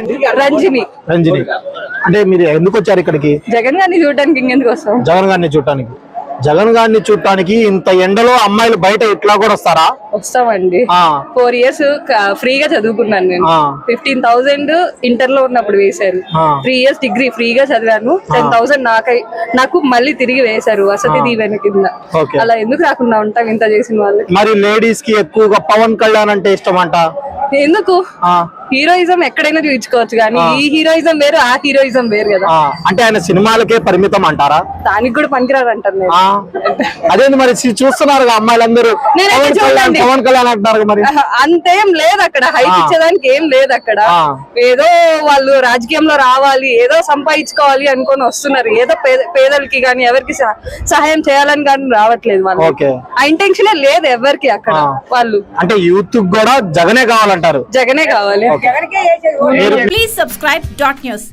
రంజిని రంజిని. అంటే మీరు ఎందుకు వచ్చారు ఇక్కడికి? జగన్ గారిని చూడడానికి ఇంకెందుకు వస్తాం? జగన్ గారిని చూడటానికి. జగన్ గారిని చూడటానికి ఇంత ఎండలో అమ్మాయిలు బయట ఇట్లా కూడా వస్తారా? వస్తామండి. ఆ. ఫోర్ ఇయర్స్ ఫ్రీగా చదువుకున్నాను నేను. ఆ. ఫిఫ్టీన్ థౌసండ్ ఇంటర్లో ఉన్నప్పుడు వేశారు. ఆ. త్రీ ఇయర్స్ డిగ్రీ ఫ్రీగా చదివాను. టెన్ థౌసండ్ నాకై నాకు మళ్ళీ తిరిగి వేశారు. వసతి దీవెన కింద. ఓకే. అలా ఎందుకు రాకుండా ఉంటాం ఇంత చేసిన వాళ్ళు మరి లేడీస్కి ఎక్కువగా పవన్ కళ్యాణ్ అంటే ఇష్టం అంట ఎందుకు? ఆ, హీరోయిజం ఎక్కడైనా చూపించుకోవచ్చు కానీ ఈ హీరోయిజం వేరు ఆ హీరోయిజం వేరు కదా. అంటే ఆయన సినిమాలకే పరిమితం అంటారా? దానికి కూడా పనికిరారు అంటారు నేను ఆ అదేంది మరి చూస్తున్నారు అమ్మాయిలందరూ? నేనైతే పవన్ కళ్యాణ్ చూడండి. పవన్ కళ్యాణ్ అంటున్నారు మరి. అంతేం లేదు అక్కడ. హైప్ ఇచ్చేదానికి ఏం లేదు అక్కడ. ఆ. ఏదో వాళ్ళు రాజకీయంలో రావాలి ఏదో సంపాదించుకోవాలి అనుకొని వస్తున్నారు. ఏదో పేద- పేదలకి కానీ ఎవరికి సహ- సహాయం చేయాలని కానీ రావట్లేదు వాళ్ళు. ఓకే. ఆ ఇంటెన్షన్ లేదు ఎవరికి అక్కడ వాళ్ళు. అంటే యూత్ కూడా జగనే కావాలంటారు. జగనే కావాలి. Please subscribe dot news